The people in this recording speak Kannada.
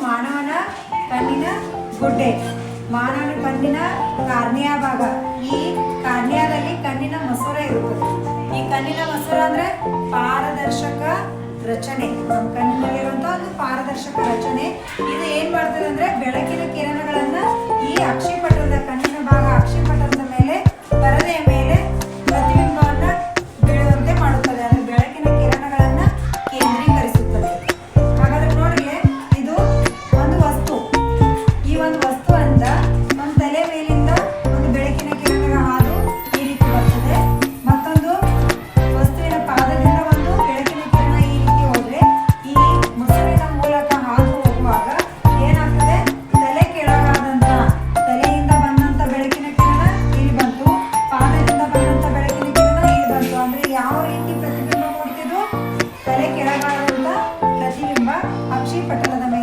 ಮಾನವನ ಕಣ್ಣಿನ ಗುಡ್ಡೆ. ಮಾನವನ ಕಣ್ಣಿನ ಕಾರ್ನಿಯಾ ಭಾಗ. ಈ ಕಾರ್ನಿಯಾದಲ್ಲಿ ಕಣ್ಣಿನ ಮಸೂರ ಇರುತ್ತದೆ. ಈ ಕಣ್ಣಿನ ಮಸೂರ ಅಂದ್ರೆ ಪಾರದರ್ಶಕ ರಚನೆ. ನಮ್ಮ ಕಣ್ಣಿನಲ್ಲಿರುವಂತಹ ಒಂದು ಪಾರದರ್ಶಕ ರಚನೆ. ಇದು ಏನ್ ಮಾಡ್ತದೆ ಅಂದ್ರೆ ಬೆಳಕಿನ ಕಿರಣಗಳನ್ನ ಕಪ್ಪು ಅಂತ ನಮ್ಮ ತಲೆ ಮೇಲಿಂದ ಒಂದು ಬೆಳಕಿನ ಕಿರಣಗಳ ಹಾಲು ಈ ರೀತಿ ಬರ್ತದೆ. ಮತ್ತೊಂದು ವಸ್ತುವಿನ ಪಾದದಿಂದ ಒಂದು ಬೆಳಕಿನ ಕಿರಣ ಈ ರೀತಿ ಹೋದರೆ ಈ ಮೊಸರಿನ ಮೂಲಕ ಹಾದು ಹೋಗುವಾಗ ಏನಾಗ್ತದೆ? ತಲೆ ಕೆಳಗಾದಂಥ ತಲೆಯಿಂದ ಬಂದಂಥ ಬೆಳಕಿನ ಕಿರಣ ಇಲ್ಲಿ ಬಂತು. ಪಾದದಿಂದ ಬಂದಂಥ ಬೆಳಕಿನ ಕಿರಣ ಇಲ್ಲಿ ಬಂತು. ಅಂದರೆ ಯಾವ ರೀತಿ ಪ್ರತಿಬಿಂಬ ಮೂಡ್ತಿದ್ದು ತಲೆ ಕೆಳಗಾದಂಥ ಪ್ರತಿಬಿಂಬ ಅಕ್ಷಿ ಮೇಲೆ